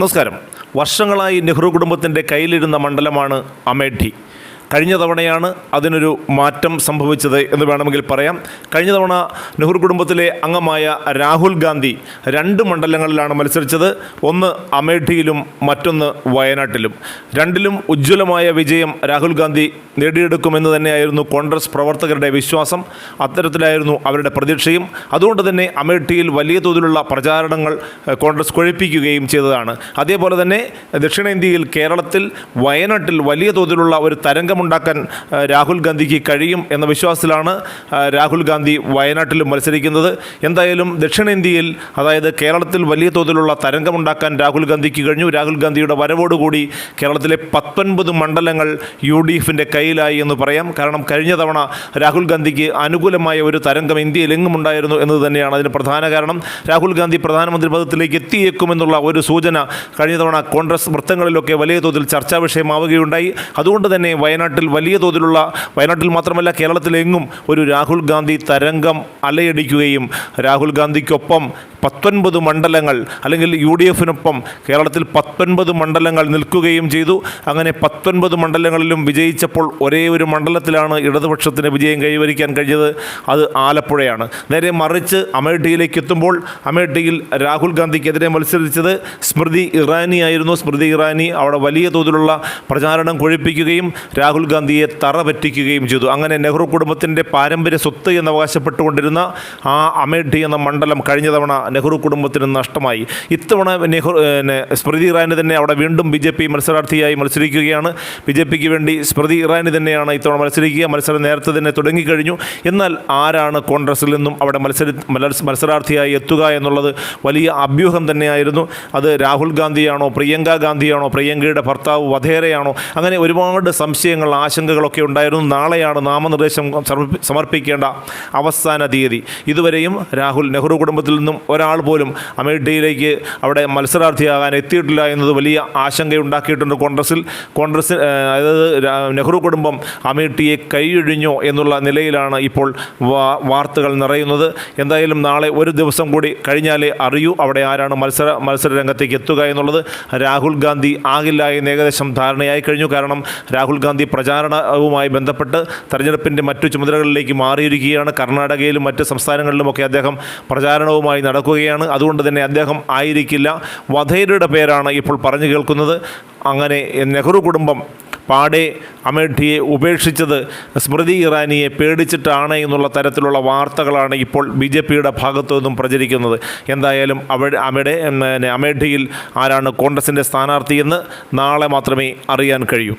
നമസ്കാരം. വർഷങ്ങളായി നെഹ്റു കുടുംബത്തിന്റെ കയ്യിലിരുന്ന മണ്ഡലമാണ് അമേഠി. കഴിഞ്ഞ തവണയാണ് അതിനൊരു മാറ്റം സംഭവിച്ചത് എന്ന് വേണമെങ്കിൽ പറയാം. കഴിഞ്ഞ തവണ നെഹ്റു കുടുംബത്തിലെ അംഗമായ രാഹുൽ ഗാന്ധി രണ്ട് മണ്ഡലങ്ങളിലാണ് മത്സരിച്ചത്. ഒന്ന് അമേഠിയിലും മറ്റൊന്ന് വയനാട്ടിലും. രണ്ടിലും ഉജ്ജ്വലമായ വിജയം രാഹുൽ ഗാന്ധി നേടിയെടുക്കുമെന്ന് തന്നെയായിരുന്നു കോൺഗ്രസ് പ്രവർത്തകരുടെ വിശ്വാസം. അത്തരത്തിലായിരുന്നു അവരുടെ പ്രതീക്ഷയും. അതുകൊണ്ട് തന്നെ അമേഠിയിൽ വലിയ തോതിലുള്ള പ്രചാരണങ്ങൾ കോൺഗ്രസ് കൊഴിപ്പിക്കുകയും ചെയ്തതാണ്. അതേപോലെ തന്നെ ദക്ഷിണേന്ത്യയിൽ കേരളത്തിൽ വയനാട്ടിൽ വലിയ തോതിലുള്ള ഒരു തരംഗമുണ്ടാക്കാൻ ഏഹ്, രാഹുൽ ഗാന്ധിക്ക് കഴിയും എന്ന വിശ്വാസത്തിലാണ് രാഹുൽ ഗാന്ധി വയനാട്ടിലും മത്സരിക്കുന്നത്. എന്തായാലും ദക്ഷിണേന്ത്യയിൽ അതായത് കേരളത്തിൽ വലിയ തോതിലുള്ള തരംഗമുണ്ടാക്കാൻ രാഹുൽ ഗാന്ധിക്ക് കഴിഞ്ഞു. രാഹുൽ ഗാന്ധിയുടെ വരവോടുകൂടി കേരളത്തിലെ പത്തൊൻപത് മണ്ഡലങ്ങൾ യു ഡി എഫിന്റെ കയ്യിലായി എന്ന് പറയാം. കാരണം കഴിഞ്ഞ തവണ രാഹുൽ ഗാന്ധിക്ക് അനുകൂലമായ ഒരു തരംഗം ഇന്ത്യയിലെങ്ങും ഉണ്ടായിരുന്നു എന്നത് തന്നെയാണ് അതിന് പ്രധാന കാരണം. രാഹുൽ ഗാന്ധി പ്രധാനമന്ത്രി പദത്തിലേക്ക് എത്തിയേക്കുമെന്നുള്ള ഒരു സൂചന കഴിഞ്ഞ തവണ കോൺഗ്രസ് വൃത്തങ്ങളിലൊക്കെ വലിയ തോതിൽ ചർച്ചാ വിഷയമാവുകയുണ്ടായി. അതുകൊണ്ട് തന്നെ വയനാട്ടിൽ വലിയ തോതിലുള്ള വയനാട്ടിൽ മാത്രമല്ല കേരളത്തിലെങ്ങും ഒരു രാഹുൽ ഗാന്ധി തരംഗം അലയടിക്കുകയും രാഹുൽ ഗാന്ധിക്കൊപ്പം പത്തൊൻപത് മണ്ഡലങ്ങൾ അല്ലെങ്കിൽ യു ഡി എഫിനൊപ്പം കേരളത്തിൽ പത്തൊൻപത് മണ്ഡലങ്ങൾ നിൽക്കുകയും ചെയ്തു. അങ്ങനെ പത്തൊൻപത് മണ്ഡലങ്ങളിലും വിജയിച്ചപ്പോൾ ഒരേ ഒരു മണ്ഡലത്തിലാണ് ഇടതുപക്ഷത്തിന് വിജയം കൈവരിക്കാൻ കഴിഞ്ഞത്. അത് ആലപ്പുഴയാണ്. നേരെ മറിച്ച് അമേഠിയിലേക്ക് എത്തുമ്പോൾ അമേഠിയിൽ രാഹുൽ ഗാന്ധിക്കെതിരെ മത്സരിച്ചത് സ്മൃതി ഇറാനി ആയിരുന്നു. സ്മൃതി ഇറാനി അവിടെ വലിയ തോതിലുള്ള പ്രചാരണം കൊഴിപ്പിക്കുകയും രാഹുൽ ഗാന്ധിയെ തറ പറ്റിക്കുകയും ചെയ്തു. അങ്ങനെ നെഹ്റു കുടുംബത്തിന്റെ പാരമ്പര്യ സ്വത്ത് എന്ന് അവകാശപ്പെട്ടുകൊണ്ടിരുന്ന ആ അമേഠി എന്ന മണ്ഡലം കഴിഞ്ഞ തവണ നെഹ്റു കുടുംബത്തിന് നഷ്ടമായി. ഇത്തവണ നെഹ്റു സ്മൃതി ഇറാനി തന്നെ അവിടെ വീണ്ടും ബി ജെ പി മത്സരാർത്ഥിയായി മത്സരിക്കുകയാണ്. ബി ജെ പിക്ക് വേണ്ടി സ്മൃതി ഇറാനി തന്നെയാണ് ഇത്തവണ മത്സരിക്കുക. മത്സരം നേരത്തെ തന്നെ തുടങ്ങിക്കഴിഞ്ഞു. എന്നാൽ ആരാണ് കോൺഗ്രസിൽ നിന്നും അവിടെ മത്സരി മത്സ- മത്സരാർത്ഥിയായി എത്തുക എന്നുള്ളത് വലിയ അഭ്യൂഹം തന്നെയായിരുന്നു. അത് രാഹുൽ ഗാന്ധിയാണോ പ്രിയങ്ക ഗാന്ധിയാണോ പ്രിയങ്കയുടെ ഭർത്താവ് വധേരയാണോ അങ്ങനെ ഒരുപാട് സംശയങ്ങൾ ആശങ്കകളൊക്കെ ഉണ്ടായിരുന്നു. നാളെയാണ് നാമനിർദ്ദേശം സമർപ്പിക്കേണ്ട അവസാന തീയതി. ഇതുവരെയും രാഹുൽ നെഹ്റു കുടുംബത്തിൽ നിന്നും ഒരാൾ പോലും അമേഠിയിലേക്ക് അവിടെ മത്സരാർത്ഥിയാകാൻ എത്തിയിട്ടില്ല എന്നത് വലിയ ആശങ്കയുണ്ടാക്കിയിട്ടുണ്ട് കോൺഗ്രസിൽ. കോൺഗ്രസ് അതായത് നെഹ്റു കുടുംബം അമേഠിയെ കൈയൊഴിഞ്ഞോ എന്നുള്ള നിലയിലാണ് ഇപ്പോൾ വാർത്തകൾ നിറയുന്നത്. എന്തായാലും നാളെ ഒരു ദിവസം കൂടി കഴിഞ്ഞാലേ അറിയൂ അവിടെ ആരാണ് മത്സര മത്സര രംഗത്തേക്ക് എത്തുക എന്നുള്ളത്. രാഹുൽ ഗാന്ധി ആകില്ല എന്ന് ഏകദേശം ധാരണയായി കഴിഞ്ഞു. കാരണം രാഹുൽ ഗാന്ധി പ്രചാരണവുമായി ബന്ധപ്പെട്ട് തെരഞ്ഞെടുപ്പിന്റെ മറ്റു ചുമതലകളിലേക്ക് മാറിയിരിക്കുകയാണ്. കർണാടകയിലും മറ്റ് സംസ്ഥാനങ്ങളിലുമൊക്കെ അദ്ദേഹം പ്രചാരണവുമായി നടക്കുകയാണ്. അതുകൊണ്ട് തന്നെ അദ്ദേഹം ആയിരിക്കില്ല. വധേരയുടെ പേരാണ് ഇപ്പോൾ പറഞ്ഞു കേൾക്കുന്നത്. അങ്ങനെ നെഹ്റു കുടുംബം പാടെ അമേഠിയെ ഉപേക്ഷിച്ചത് സ്മൃതി ഇറാനിയെ പേടിച്ചിട്ടാണ് എന്നുള്ള തരത്തിലുള്ള വാർത്തകളാണ് ഇപ്പോൾ ബി ജെ പിയുടെ ഭാഗത്തു നിന്നും പ്രചരിക്കുന്നത്. എന്തായാലും അവിടെ അവിടെ അമേഠിയിൽ ആരാണ് കോൺഗ്രസിന്റെ സ്ഥാനാർത്ഥിയെന്ന് നാളെ മാത്രമേ അറിയാൻ കഴിയൂ.